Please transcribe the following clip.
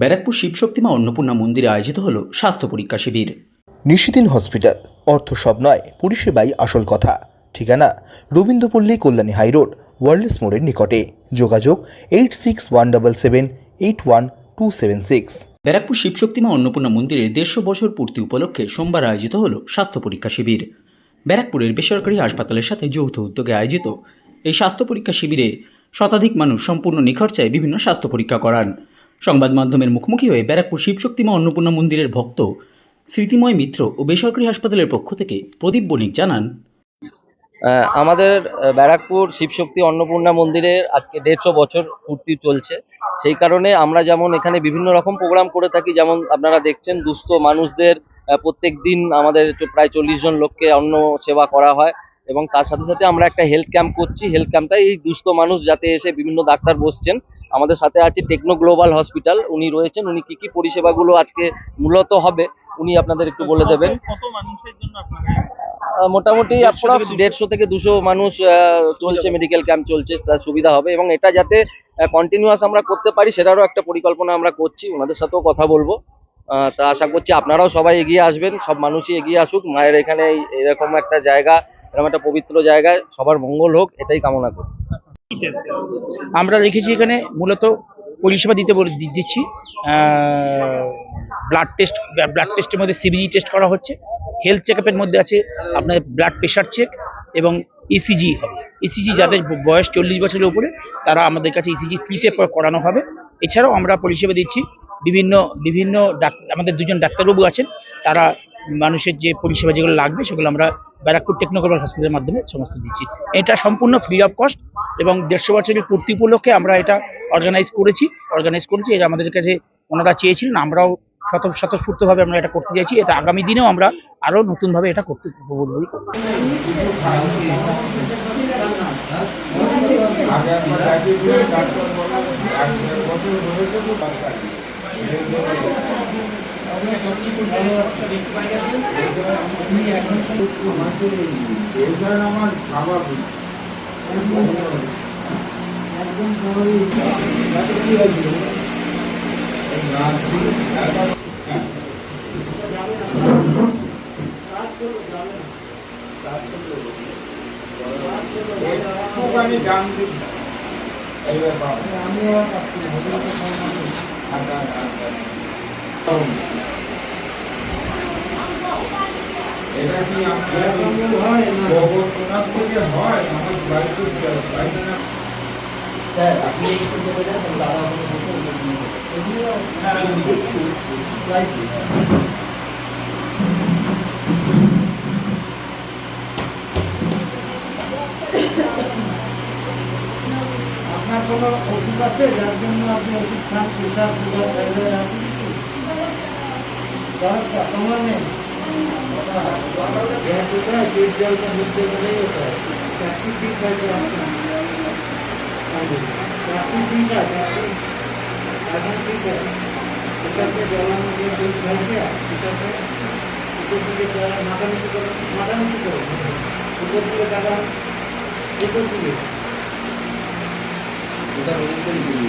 ব্যারাকপুর শিবশক্তিমা অন্নপূর্ণা মন্দিরে আয়োজিত হল স্বাস্থ্য পরীক্ষা শিবির। নিশিদিন হসপিটাল। অর্থ সব নয় পরিষেবাই আসল কথা। ঠিকানা রবীন্দ্রপল্লী কল্যাণী হাইরোড ওয়ার্ল্ডস মোড়ের নিকটে। যোগাযোগ eight six one double seven eight one two seven six. Barrackpore Shibshaktima Annapurna মন্দিরের দেড়শো বছর পূর্তি উপলক্ষে সোমবার আয়োজিত হল স্বাস্থ্য পরীক্ষা শিবির। ব্যারাকপুরের বেসরকারি হাসপাতালের সাথে যৌথ উদ্যোগে আয়োজিত এই স্বাস্থ্য পরীক্ষা শিবিরে শতাধিক মানুষ সম্পূর্ণ নিখরচায় বিভিন্ন স্বাস্থ্য পরীক্ষা করান। সংবাদ মাধ্যমের মুখোমুখি হয়ে ব্যারাকপুর শিবশক্তিমা অন্নপূর্ণা মন্দিরের ভক্ত স্মৃতিময় মিত্র ও বেসরকারি হাসপাতালের পক্ষ থেকে প্রদীপ বণিক জানান। আমাদের ব্যারাকপুর শিবশক্তি অন্নপূর্ণা মন্দিরের আজকে দেড়শো বছর পূর্তি চলছে। সেই কারণে আমরা যেমন এখানে বিভিন্ন রকম প্রোগ্রাম করে থাকি, যেমন আপনারা দেখছেন দুস্থ মানুষদের প্রত্যেক দিন আমাদের প্রায় চল্লিশ জন লোককে অন্ন সেবা করা হয় এবং তার সাথে সাথে আমরা একটা হেলথ ক্যাম্প করছি। হেলথ ক্যাম্পটা এই দুস্থ মানুষ যাতে এসে বিভিন্ন ডাক্তার বসছেন আমাদের সাথে আছে টেকনো গ্লোবাল হসপিটাল। উনি রয়েছেন উনি কি কি পরিষেবাগুলো আজকে মূলত হবে উনি আপনাদের একটু বলে দেবেন। মানুষের জন্য মোটামুটি 150 অ্যাপ্রক্স দেড়শো থেকে দুশো মানুষ চলছে মেডিকেল ক্যাম্প চলছে তার সুবিধা হবে এবং এটা যাতে কন্টিনিউয়াস আমরা করতে পারি সেটারও একটা পরিকল্পনা আমরা করছি ওনাদের সাথেও কথা বলব। তা আশা করছি আপনারাও সবাই এগিয়ে আসবেন সব মানুষই এগিয়ে আসুক মায়ের এখানে এরকম একটা জায়গা এরকম একটা পবিত্র জায়গায় সবার মঙ্গল হোক এটাই কামনা করি। আমরা দেখেছি এখানে মূলত পরিষেবা দিতে বলে দিচ্ছি। ব্লাড টেস্ট ব্লাড টেস্টের মধ্যে সিবিজি টেস্ট করা হচ্ছে। হেলথ চেক মধ্যে আছে আপনার ব্লাড প্রেশার চেক এবং ইসিজি হবে। ইসিজি যাদের বয়স চল্লিশ বছরের উপরে, তারা আমাদের কাছে ইসিজি ফ্রিতে করানো হবে। এছাড়াও আমরা পরিষেবা দিচ্ছি। বিভিন্ন বিভিন্ন ডাক- আমাদের দুজন ডাক্তারবাবু আছেন। তারা মানুষের যে পরিষেবা যেগুলো লাগবে, সেগুলো আমরা ব্যারাকপুর টেকনোগ্রাফার হসপিটালের মাধ্যমে সমস্ত দিচ্ছি। এটা সম্পূর্ণ ফ্রি অফ কস্ট এবং দেড়শো বছরের পূর্তি উপলক্ষে আমরা এটা অর্গানাইজ করেছি। অর্গানাইজ করেছি এটা আমাদের কাছে ওনারা চেয়েছিলেন, আমরাও শত, স্বতঃস্ফূর্তভাবে আমরা এটা করতে চাইছি। এটা আগামী দিনেও আমরা আরও নতুনভাবে এটা করতে বলবই করব আমার স্বাভাবিক দিক এইবার পাবো। আচ্ছা, আচ্ছা, আচ্ছা। এটা কি আপনার গোবরচোনার থেকে হয় আমার বাড়িতে বাড়িতে না। আপনার কোনো ওষুধ আছে? যার জন্য আপনি ওষুধ খান সুগার থাইরয়েড আছে দরকার তোমার নেই। ওটা রোজ করে দিবি